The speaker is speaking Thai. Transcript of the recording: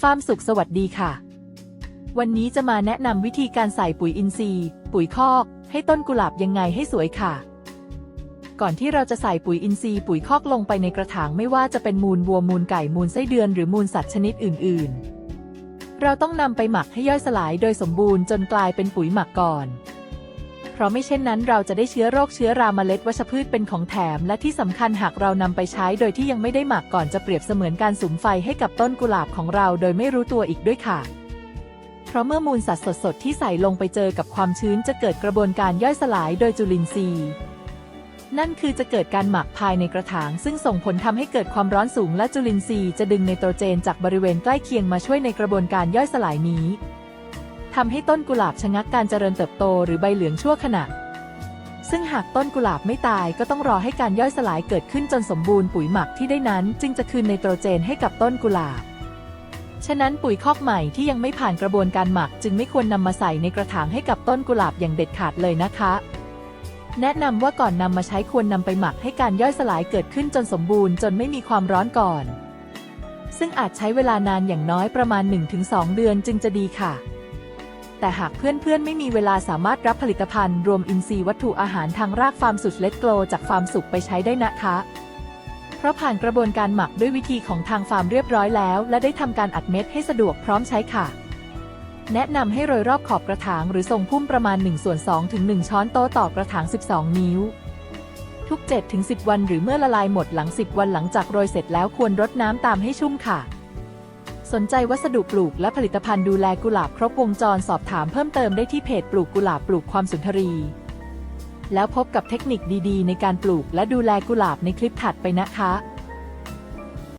ฟาร์มสุขสวัสดีค่ะ วันนี้จะมาแนะนำวิธีการใส่ปุ๋ยอินทรีย์ ปุ๋ยคอก ให้ต้นกุหลาบยังไงให้สวยค่ะ ก่อนที่เราจะใส่ปุ๋ยอินทรีย์ปุ๋ยคอกลงไปในกระถางไม่ว่าจะเป็นมูลวัวมูลไก่มูลไส้เดือนหรือมูลสัตว์ชนิดอื่น ๆ เราต้องนำไปหมักให้ย่อยสลายโดยสมบูรณ์จนกลายเป็นปุ๋ยหมักก่อน เพราะไม่เช่นนั้นเราจะได้เชื้อโรคเชื้อราเมล็ดวัชพืชเป็นของแถม และที่สำคัญหากเรานำไปใช้โดยที่ยังไม่ได้หมักก่อนจะเปรียบเสมือนการสุมไฟให้กับต้นกุหลาบของเราโดยไม่รู้ตัวอีกด้วยค่ะเพราะเมื่อมูลสัตว์สดๆ ที่ใส่ลงไปเจอกับความชื้นจะเกิดกระบวนการย่อยสลายโดยจุลินทรีย์ นั่นคือจะเกิดการหมักภายในกระถาง ซึ่งส่งผลทำให้เกิดความร้อนสูงและจุลินทรีย์จะดึงไนโตรเจนจากบริเวณใกล้เคียงมาช่วยในกระบวนการย่อยสลายนี้ ทำให้ต้นกุหลาบชะงักการเจริญเติบโตหรือใบเหลืองชั่วขณะ ซึ่งหากต้นกุหลาบไม่ตายก็ต้องรอให้การย่อยสลายเกิดขึ้นจนสมบูรณ์ปุ๋ยหมักที่ได้นั้น จึงจะคืนไนโตรเจนให้กับต้นกุหลาบ ฉะนั้นปุ๋ยคอกใหม่ที่ยังไม่ผ่านกระบวนการหมัก จึงไม่ควรนำมาใส่ในกระถางให้กับต้นกุหลาบอย่างเด็ดขาดเลยนะคะ แนะนำว่าก่อนนำมาใช้ควรนำไปหมักให้การย่อยสลายเกิดขึ้นจนสมบูรณ์จนไม่มีความร้อนก่อน ซึ่งอาจใช้เวลานานอย่างน้อยประมาณ 1-2 เดือนจึงจะดีค่ะ แต่หากเพื่อนๆ ไม่มีเวลาสามารถรับผลิตภัณฑ์รวมอินทรีย์วัตถุอาหารทางรากฟาร์มสุดเลตโกลจากฟาร์มสุขไปใช้ได้นะคะ เพราะผ่านกระบวนการหมักด้วยวิธีของทางฟาร์มเรียบร้อยแล้ว และได้ทำการอัดเม็ดให้สะดวกพร้อมใช้ค่ะ แนะนำให้โรยรอบขอบกระถางหรือทรงพุ่มประมาณ1ส่วน2ถึง1ช้อนโต๊ะต่อกระถาง 12 นิ้ว ทุก7ถึง10 วันหรือเมื่อละลายหมดหลัง 10 วันหลังจากโรยเสร็จแล้วควรรดน้ำตามให้ชุ่มค่ะ สนใจวัสดุปลูกและผลิตภัณฑ์ดูแลกุหลาบครบวงจรสอบถามเพิ่มเติมได้ที่เพจปลูกกุหลาบปลูกความสุนทรี แล้วพบกับเทคนิคดีๆ ในการปลูกและดูแลกุหลาบในคลิปถัดไปนะคะ